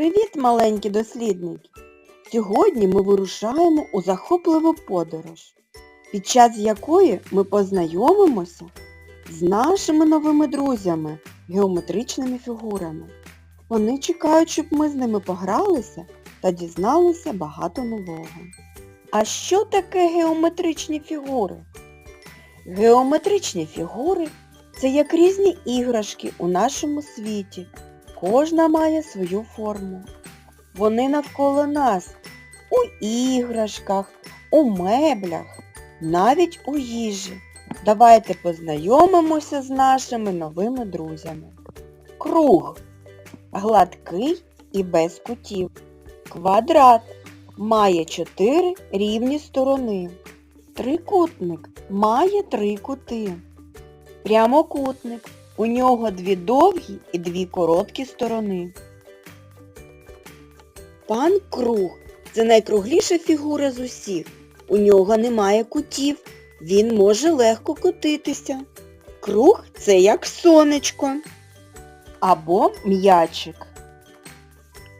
Привіт, маленькі дослідники! Сьогодні ми вирушаємо у захопливу подорож, під час якої ми познайомимося з нашими новими друзями, геометричними фігурами. Вони чекають, щоб ми з ними погралися та дізналися багато нового. А що таке геометричні фігури? Геометричні фігури це як різні іграшки у нашому світі. Кожна має свою форму. Вони навколо нас у іграшках, у меблях, навіть у їжі. Давайте познайомимося з нашими новими друзями. Круг гладкий і без кутів. Квадрат має чотири рівні сторони. Трикутник має три кути. Прямокутник. У нього дві довгі і дві короткі сторони. Пан Круг це найкругліша фігура з усіх. У нього немає кутів. Він може легко котитися. Круг це як сонечко. Або м'ячик.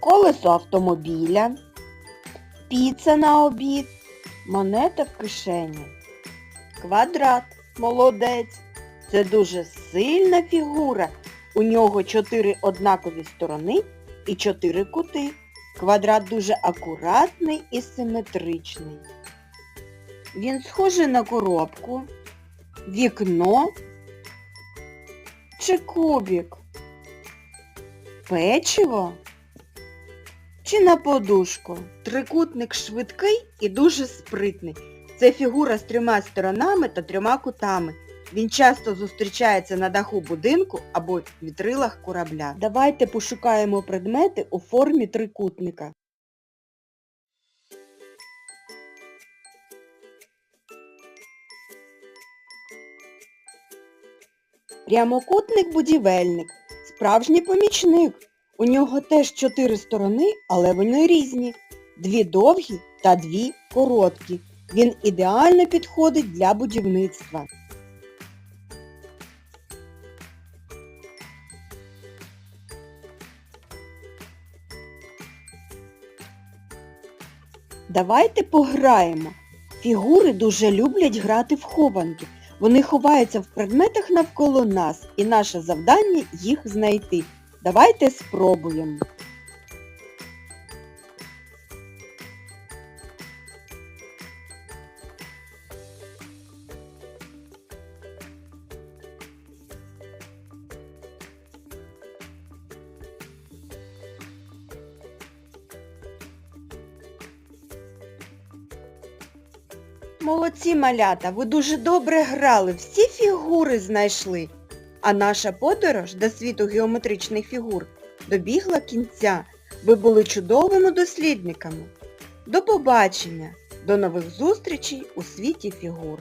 Колесо автомобіля. Піца на обід. Монета в кишені. Квадрат. Молодець. Це дуже сильна фігура. У нього чотири однакові сторони і чотири кути. Квадрат дуже акуратний і симетричний. Він схожий на коробку, вікно чи кубик, печиво чи на подушку. Трикутник швидкий і дуже спритний. Це фігура з трьома сторонами та трьома кутами. Він часто зустрічається на даху будинку або вітрилах корабля. Давайте пошукаємо предмети у формі трикутника. Прямокутник-будівельник. Справжній помічник. У нього теж чотири сторони, але вони різні. Дві довгі та дві короткі. Він ідеально підходить для будівництва. Давайте пограємо. Фігури дуже люблять грати в хованки. Вони ховаються в предметах навколо нас і наше завдання їх знайти. Давайте спробуємо. Молодці малята, ви дуже добре грали, всі фігури знайшли. А наша подорож до світу геометричних фігур добігла кінця. Ви були чудовими дослідниками. До побачення, до нових зустрічей у світі фігур.